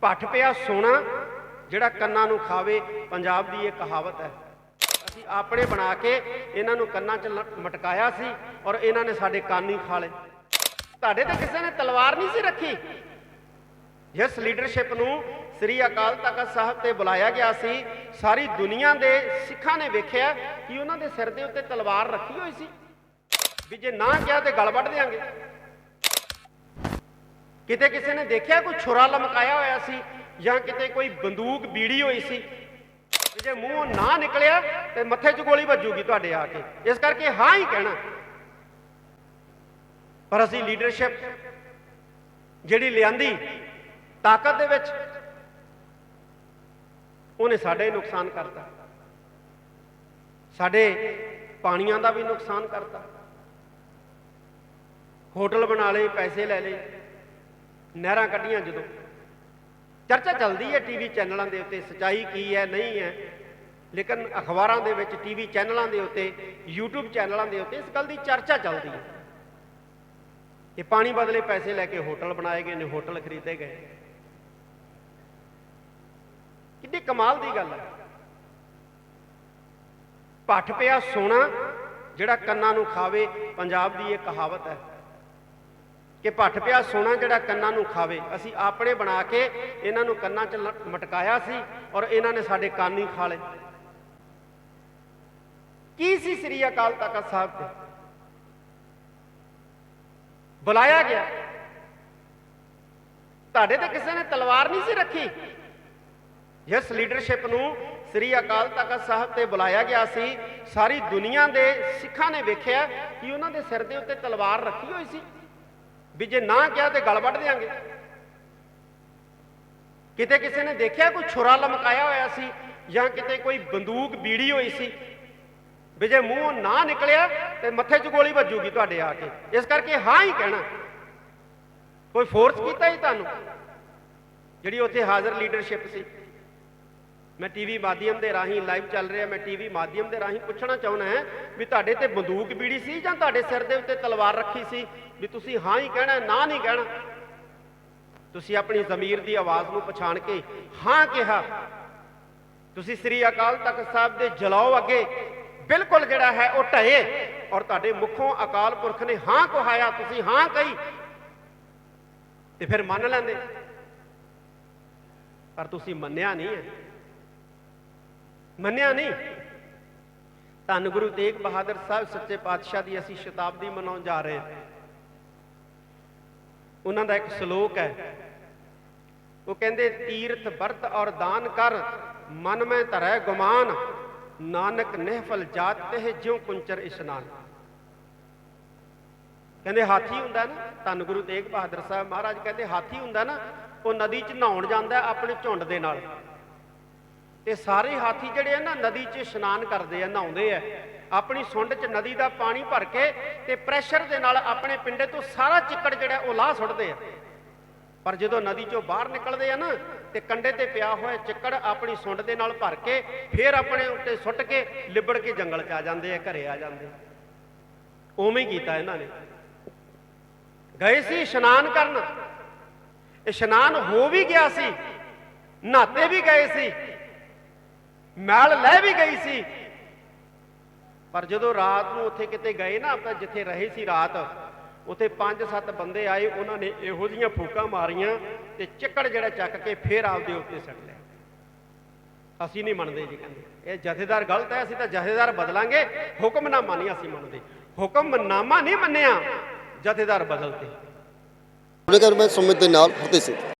ਭੱਠ ਪਿਆ ਸੋਨਾ, ਜਿਹੜਾ ਕੰਨਾਂ ਨੂੰ ਖਾਵੇ, ਪੰਜਾਬ ਦੀ ਇਹ ਕਹਾਵਤ ਹੈ। ਅਸੀਂ ਆਪਣੇ ਬਣਾ ਕੇ ਇਹਨਾਂ ਨੂੰ ਕੰਨਾਂ 'ਚ ਲ- ਮਟਕਾਇਆ ਸੀ ਔਰ ਇਹਨਾਂ ਨੇ ਸਾਡੇ ਕੰਨ ਹੀ ਖਾ ਲਏ। ਤੁਹਾਡੇ ਤੇ ਕਿਸੇ ਨੇ ਤਲਵਾਰ ਨਹੀਂ ਸੀ ਰੱਖੀ। ਜਿਸ ਲੀਡਰਸ਼ਿਪ ਨੂੰ ਸ੍ਰੀ ਅਕਾਲ ਤਖਤ ਸਾਹਿਬ ਤੇ ਬੁਲਾਇਆ ਗਿਆ ਸੀ, ਸਾਰੀ ਦੁਨੀਆ ਦੇ ਸਿੱਖਾਂ ਨੇ ਵੇਖਿਆ ਕਿ ਉਹਨਾਂ ਦੇ ਸਿਰ ਦੇ ਉੱਤੇ ਤਲਵਾਰ ਰੱਖੀ ਹੋਈ ਸੀ। ਵੀ ਜੇ ਨਾ ਕਿਹਾ ਤੇ ਗਲ ਵੱਢ ਦੇਾਂਗੇ ਕਿਤੇ ਕਿਸੇ ਨੇ ਦੇਖਿਆ ਕੋਈ ਛੁਰਾ ਲਮਕਾਇਆ ਹੋਇਆ ਸੀ ਜਾਂ ਕਿਤੇ ਕੋਈ ਬੰਦੂਕ ਬੀੜੀ ਹੋਈ ਸੀ? ਜੇ ਮੂੰਹੋਂ ਨਾ ਨਿਕਲਿਆ ਤੇ ਮੱਥੇ 'ਚ ਗੋਲੀ ਵੱਜੂਗੀ ਤੁਹਾਡੇ ਆ ਕੇ। ਇਸ ਕਰਕੇ ਹਾਂ ਹੀ ਕਹਿਣਾ। ਪਰ ਅਸੀਂ ਲੀਡਰਸ਼ਿਪ ਜਿਹੜੀ ਲਿਆਂਦੀ ਤਾਕਤ ਦੇ ਵਿੱਚ ਉਹਨੇ ਸਾਡੇ ਹੀ ਨੁਕਸਾਨ ਕਰਤਾ। ਸਾਡੇ ਪਾਣੀਆਂ ਦਾ ਵੀ ਨੁਕਸਾਨ ਕਰਤਾ। ਹੋਟਲ ਬਣਾ ਲਏ, ਪੈਸੇ ਲੈ ਲਏ। ਨਹਿਰਾਂ ਕੱਢੀਆਂ ਜਦੋਂ। ਚਰਚਾ ਚੱਲਦੀ ਹੈ ਟੀਵੀ ਚੈਨਲਾਂ ਦੇ ਉੱਤੇ, ਸਚਾਈ ਕੀ ਹੈ, ਨਹੀਂ ਹੈ। ਲੇਕਿਨ ਅਖਬਾਰਾਂ ਦੇ ਵਿੱਚ, ਟੀਵੀ ਚੈਨਲਾਂ ਦੇ ਉੱਤੇ, YouTube ਚੈਨਲਾਂ ਦੇ ਉੱਤੇ ਇਸ ਗੱਲ ਦੀ ਚਰਚਾ ਚੱਲਦੀ ਹੈ। ਇਹ ਪਾਣੀ ਬਦਲੇ ਪੈਸੇ ਲੈ ਕੇ ਹੋਟਲ ਬਣਾਏ ਗਏ ਨੇ, ਹੋਟਲ ਖਰੀਦੇ ਗਏ। ਕਿੰਨੀ ਕਮਾਲ ਦੀ ਗੱਲ ਹੈ। ਪੱਠ ਪਿਆ ਸੋਨਾ ਜਿਹੜਾ ਕੰਨਾਂ ਨੂੰ ਖਾਵੇ, ਪੰਜਾਬ ਦੀ ਇਹ ਕਹਾਵਤ ਹੈ। ਕਿ ਭੱਠ ਪਿਆ ਸੋਨਾ ਜਿਹੜਾ ਕੰਨਾਂ ਨੂੰ ਖਾਵੇ। ਅਸੀਂ ਆਪਣੇ ਬਣਾ ਕੇ ਇਹਨਾਂ ਨੂੰ ਕੰਨਾਂ 'ਚ ਲ- ਮਟਕਾਇਆ ਸੀ ਔਰ ਇਹਨਾਂ ਨੇ ਸਾਡੇ ਕੰਨ ਹੀ ਖਾ ਲਏ। ਕੀ ਸੀ ਸ੍ਰੀ ਅਕਾਲ ਤਖਤ ਸਾਹਿਬ ਤੇ? ਬੁਲਾਇਆ ਗਿਆ। ਤੁਹਾਡੇ ਤੇ ਕਿਸੇ ਨੇ ਤਲਵਾਰ ਨਹੀਂ ਸੀ ਰੱਖੀ? ਜਿਸ ਲੀਡਰਸ਼ਿਪ ਨੂੰ ਸ੍ਰੀ ਅਕਾਲ ਤਖਤ ਸਾਹਿਬ ਤੇ ਬੁਲਾਇਆ ਗਿਆ ਸੀ, ਸਾਰੀ ਦੁਨੀਆ ਦੇ ਸਿੱਖਾਂ ਨੇ ਵੇਖਿਆ ਕਿ ਉਹਨਾਂ ਦੇ ਸਿਰ ਦੇ ਉੱਤੇ ਤਲਵਾਰ ਰੱਖੀ ਹੋਈ ਸੀ। ਵੀ ਜੇ ਨਾ ਕਿਹਾ ਤੇ ਗਲ ਵੱਢ ਦੇਾਂਗੇ ਕਿਤੇ ਕਿਸੇ ਨੇ ਦੇਖਿਆ ਕੋਈ ਛੁਰਾ ਲਮਕਾਇਆ ਹੋਇਆ ਸੀ ਜਾਂ ਕਿਤੇ ਕੋਈ ਬੰਦੂਕ ਬੀੜੀ ਹੋਈ ਸੀ? ਵੀ ਜੇ ਮੂੰਹੋਂ ਨਾ ਨਿਕਲਿਆ ਤੇ ਮੱਥੇ 'ਚ ਗੋਲੀ ਵੱਜੂਗੀ ਤੁਹਾਡੇ ਆ ਕੇ। ਇਸ ਕਰਕੇ ਹਾਂ ਹੀ ਕਹਿਣਾ। ਕੋਈ ਫੋਰਸ ਕੀਤਾ ਹੀ ਤੁਹਾਨੂੰ? ਜਿਹੜੀ ਉੱਥੇ ਹਾਜ਼ਰ ਲੀਡਰਸ਼ਿਪ ਸੀ। ਮੈਂ ਟੀਵੀ ਮਾਧਿਅਮ ਦੇ ਰਾਹੀਂ ਲਾਈਵ ਚੱਲ ਰਿਹਾ, ਮੈਂ ਟੀਵੀ ਮਾਧਿਅਮ ਦੇ ਰਾਹੀਂ ਪੁੱਛਣਾ ਚਾਹੁੰਦਾ ਹਾਂ ਵੀ ਤੁਹਾਡੇ ਤੇ ਬੰਦੂਕ ਬੀੜੀ ਸੀ ਜਾਂ ਤੁਹਾਡੇ ਸਿਰ ਦੇ ਉੱਤੇ ਤਲਵਾਰ ਰੱਖੀ ਸੀ? ਵੀ ਤੁਸੀਂ ਹਾਂ ਹੀ ਕਹਿਣਾ, ਨਾ ਨਹੀਂ ਕਹਿਣਾ? ਤੁਸੀਂ ਆਪਣੀ ਜ਼ਮੀਰ ਦੀ ਆਵਾਜ਼ ਨੂੰ ਪਛਾਣ ਕੇ ਹਾਂ ਕਿਹਾ। ਤੁਸੀਂ ਸ੍ਰੀ ਅਕਾਲ ਤਖਤ ਸਾਹਿਬ ਦੇ ਜਲਾਓ ਅੱਗੇ ਬਿਲਕੁਲ ਜਿਹੜਾ ਹੈ ਉਹ ਢਏ ਔਰ ਤੁਹਾਡੇ ਮੁਖੋਂ ਅਕਾਲ ਪੁਰਖ ਨੇ ਹਾਂ ਕਹਾਇਆ, ਤੁਸੀਂ ਹਾਂ ਕਹੀ। ਤੇ ਫਿਰ ਮੰਨ ਲੈਂਦੇ। ਪਰ ਤੁਸੀਂ ਮੰਨਿਆ ਨਹੀਂ ਹੈ। ਮੰਨਿਆ ਨਹੀਂ? ਧੰਨ ਗੁਰੂ ਤੇਗ ਬਹਾਦਰ ਸਾਹਿਬ ਸੱਚੇ ਪਾਤਸ਼ਾਹ ਦੀ ਅਸੀਂ ਸ਼ਤਾਬਦੀ ਮਨਾਉਣ ਜਾ ਰਹੇ ਹਾਂ। ਉਹਨਾਂ ਦਾ ਇੱਕ ਸ਼ਲੋਕ ਹੈ। ਉਹ ਕਹਿੰਦੇ, ਤੀਰਥ ਵਰਤ ਔਰ ਦਾਨ ਕਰ, ਮਨ ਮੈਂ ਧਰੈ ਗੁਮਾਨ, ਨਾਨਕ ਨਿਹਫਲ ਜਾਤ ਤੇ ਜਿਉ ਕੁੰਚਰ ਇਸ਼ਨਾਨ। ਕਹਿੰਦੇ, ਹਾਥੀ ਹੁੰਦਾ ਨਾ? ਧੰਨ ਗੁਰੂ ਤੇਗ ਬਹਾਦਰ ਸਾਹਿਬ ਮਹਾਰਾਜ ਕਹਿੰਦੇ, ਹਾਥੀ ਹੁੰਦਾ ਨਾ, ਉਹ ਨਦੀ 'ਚ ਨਹਾਉਣ ਜਾਂਦਾ ਆਪਣੇ ਝੁੰਡ ਦੇ ਨਾਲ। ਤੇ ਸਾਰੇ ਹਾਥੀ ਜਿਹੜੇ ਆ ਨਾ ਨਦੀ 'ਚ ਇਸ਼ਨਾਨ ਕਰਦੇ ਆ, ਨਹਾਉਂਦੇ ਆ। ਆਪਣੀ ਸੁੰਡ 'ਚ ਨਦੀ ਦਾ ਪਾਣੀ ਭਰ ਕੇ ਤੇ ਪ੍ਰੈਸ਼ਰ ਦੇ ਨਾਲ ਆਪਣੇ ਪਿੰਡੇ ਤੋਂ ਸਾਰਾ ਚਿੱਕੜ ਜਿਹੜਾ, ਉਹ ਲਾਹ ਸੁੱਟਦੇ ਆ। ਪਰ ਜਦੋਂ ਨਦੀ 'ਚੋਂ ਬਾਹਰ ਨਿਕਲਦੇ ਆ ਨਾ, ਤੇ ਕੰਡੇ ਤੇ ਪਿਆ ਹੋਇਆ ਚਿੱਕੜ ਆਪਣੀ ਸੁੰਡ ਦੇ ਨਾਲ ਭਰ ਕੇ ਫੇਰ ਆਪਣੇ ਉੱਤੇ ਸੁੱਟ ਕੇ ਲਿਬੜ ਕੇ ਜੰਗਲ 'ਚ ਆ ਜਾਂਦੇ ਆ, ਘਰੇ ਆ ਜਾਂਦੇ ਉਵੇਂ ਹੀ ਕੀਤਾ ਇਹਨਾਂ ਨੇ। ਗਏ ਸੀ ਇਸ਼ਨਾਨ ਕਰਨ। ਇਸ਼ਨਾਨ ਹੋ ਵੀ ਗਿਆ ਸੀ, ਨਹਾਤੇ ਵੀ ਗਏ ਸੀ। ਮੈਲ ਲੈ ਵੀ ਗਈ ਸੀ। ਪਰ ਜਦੋਂ ਰਾਤ ਨੂੰ ਉੱਥੇ ਕਿਤੇ ਗਏ ਨਾ ਆਪਾਂ ਜਿੱਥੇ ਰਹੇ ਸੀ ਰਾਤ, ਉੱਥੇ ਪੰਜ ਸੱਤ ਬੰਦੇ ਆਏ, ਉਹਨਾਂ ਨੇ ਇਹੋ ਜੀਆਂ ਫੂਕਾਂ ਮਾਰੀਆਂ ਤੇ ਚੱਕੜ ਜਿਹੜਾ ਚੱਕ ਕੇ ਫੇਰ ਆਪਦੇ ਉੱਤੇ ਸੱਟ ਲਿਆ। ਅਸੀਂ ਨਹੀਂ ਮੰਨਦੇ ਜੀ ਕਹਿੰਦੇ। ਇਹ ਜਥੇਦਾਰ ਗਲਤ ਹੈ, ਅਸੀਂ ਤਾਂ ਜਥੇਦਾਰ ਬਦਲਾਂਗੇ। ਹੁਕਮਨਾਮਾ ਨਹੀਂ ਅਸੀਂ ਮੰਨਦੇ। ਹੁਕਮਨਾਮਾ ਨਹੀਂ ਮੰਨਿਆ, ਜਥੇਦਾਰ ਬਦਲਤੇ। ਉਹਦੇ ਕਰ ਮੈਂ ਸੁਮਿਤ ਦੇ ਨਾਲ ਫਤਿਹ ਸਿੰਘ।